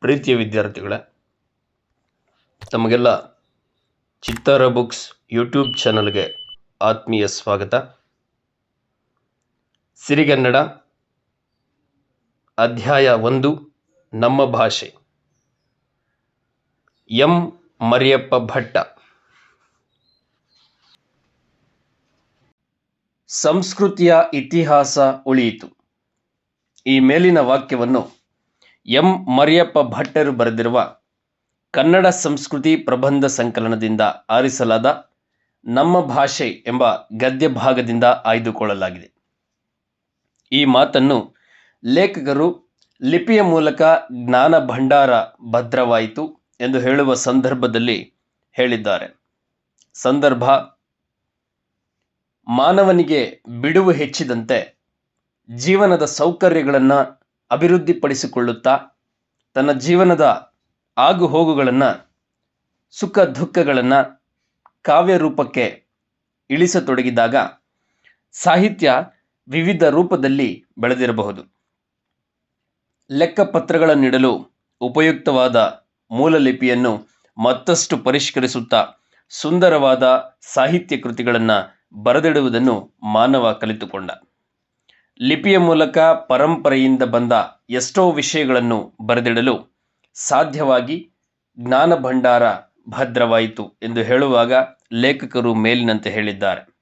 ಪ್ರೀತಿಯ ವಿದ್ಯಾರ್ಥಿಗಳೇ, ತಮಗೆಲ್ಲ ಚಿತ್ತಾರ ಬುಕ್ಸ್ ಯೂಟ್ಯೂಬ್ ಚಾನಲ್ಗೆ ಆತ್ಮೀಯ ಸ್ವಾಗತ. ಸಿರಿಗನ್ನಡ ಅಧ್ಯಾಯ ಒಂದು, ನಮ್ಮ ಭಾಷೆ. ಎಂ. ಮರಿಯಪ್ಪ ಭಟ್ಟ. ಸಂಸ್ಕೃತಿಯ ಇತಿಹಾಸ ಉಳಿಯಿತು. ಈ ಮೇಲಿನ ವಾಕ್ಯವನ್ನು ಎಂ ಮರಿಯಪ್ಪ ಭಟ್ಟರು ಬರೆದಿರುವ ಕನ್ನಡ ಸಂಸ್ಕೃತಿ ಪ್ರಬಂಧ ಸಂಕಲನದಿಂದ ಆರಿಸಲಾದ ನಮ್ಮ ಭಾಷೆ ಎಂಬ ಗದ್ಯ ಭಾಗದಿಂದ ಆಯ್ದುಕೊಳ್ಳಲಾಗಿದೆ. ಈ ಮಾತನ್ನು ಲೇಖಕರು ಲಿಪಿಯ ಮೂಲಕ ಜ್ಞಾನ ಭಂಡಾರ ಭದ್ರವಾಯಿತು ಎಂದು ಹೇಳುವ ಸಂದರ್ಭದಲ್ಲಿ ಹೇಳಿದ್ದಾರೆ. ಸಂದರ್ಭ, ಮಾನವನಿಗೆ ಬಿಡುವು ಹೆಚ್ಚಿದಂತೆ ಜೀವನದ ಸೌಕರ್ಯಗಳನ್ನು ಅಭಿವೃದ್ಧಿಪಡಿಸಿಕೊಳ್ಳುತ್ತಾ ತನ್ನ ಜೀವನದ ಆಗು ಹೋಗುಗಳನ್ನು ಸುಖ ದುಃಖಗಳನ್ನು ಕಾವ್ಯ ರೂಪಕ್ಕೆ ಇಳಿಸತೊಡಗಿದಾಗ ಸಾಹಿತ್ಯ ವಿವಿಧ ರೂಪದಲ್ಲಿ ಬೆಳೆದಿರಬಹುದು. ಲೆಕ್ಕಪತ್ರಗಳನ್ನಿಡಲು ಉಪಯುಕ್ತವಾದ ಮೂಲಲಿಪಿಯನ್ನು ಮತ್ತಷ್ಟು ಪರಿಷ್ಕರಿಸುತ್ತಾ ಸುಂದರವಾದ ಸಾಹಿತ್ಯ ಕೃತಿಗಳನ್ನು ಬರೆದಿಡುವುದನ್ನು ಮಾನವ ಕಲಿತುಕೊಂಡ. ಲಿಪಿಯ ಮೂಲಕ ಪರಂಪರೆಯಿಂದ ಬಂದ ಎಷ್ಟೋ ವಿಷಯಗಳನ್ನು ಬರೆದಿಡಲು ಸಾಧ್ಯವಾಗಿ ಜ್ಞಾನ ಭಂಡಾರ ಭದ್ರವಾಯಿತು ಎಂದು ಹೇಳುವಾಗ ಲೇಖಕರು ಮೇಲಿನಂತೆ ಹೇಳಿದ್ದಾರೆ.